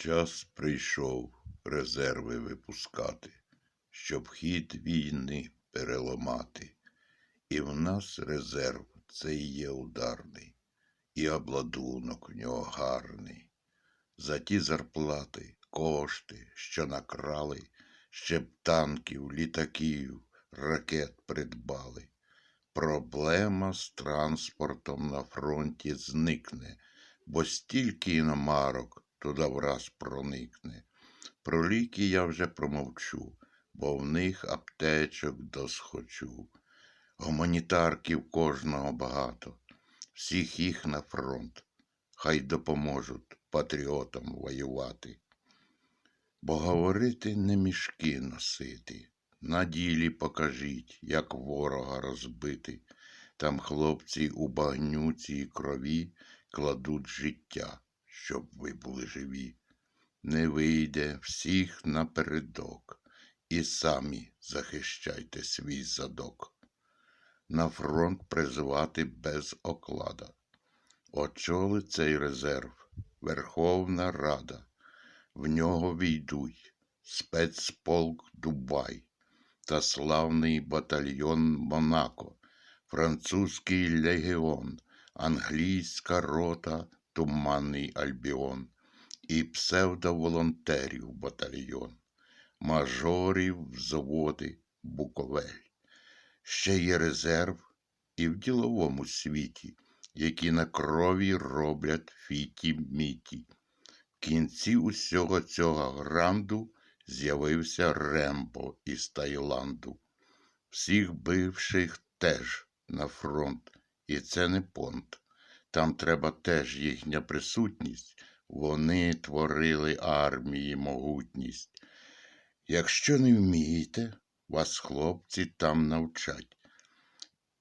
Час прийшов резерви випускати, щоб хід війни переламати. І в нас резерв це і є ударний, і обладунок в нього гарний. За ті зарплати, кошти, що накрали, ще б танків, літаків, ракет придбали. Проблема з транспортом на фронті зникне, бо стільки іномарок туди враз проникне. Про ліки я вже промовчу, бо в них аптечок досхочу. Гуманітарків кожного багато, всіх їх на фронт, хай допоможуть патріотам воювати. Бо говорити не мішки носити, на ділі покажіть, як ворога розбити. Там хлопці у багнюці і крові кладуть життя, щоб ви були живі. Не вийде всіх напередок, і самі захищайте свій задок. На фронт призвати без оклада. Очоли цей резерв Верховна Рада. В нього війдуть спецполк Дубай та славний батальйон Монако, французький легіон, англійська рота Туманний Альбіон і псевдоволонтерів батальйон, мажорів взводи Буковель. Ще є резерв і в діловому світі, які на крові роблять фіті-міті. В кінці усього цього гранду з'явився Рембо із Таїланду. Всіх бивших теж на фронт, і це не понт. Там треба теж їхня присутність. Вони творили армії могутність. Якщо не вмієте, вас хлопці там навчать.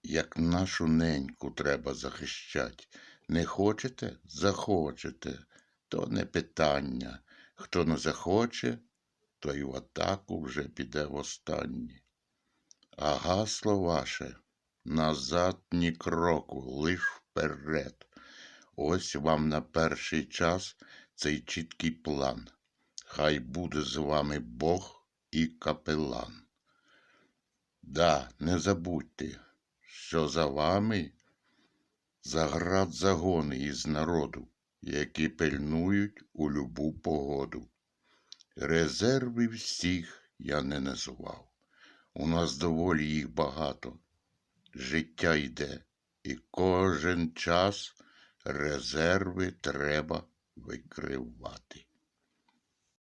Як нашу неньку треба захищать. Не хочете? Захочете. То не питання. Хто не захоче, той в атаку вже піде востаннє. А гасло ваше назад ні кроку, лиш вперед. Ось вам на перший час цей чіткий план. Хай буде з вами Бог і капелан. Да, не забудьте, що за вами заград загони із народу, які пильнують у любу погоду. Резерви всіх я не назвав. У нас доволі їх багато. Життя йде, і кожен час резерви треба викривати.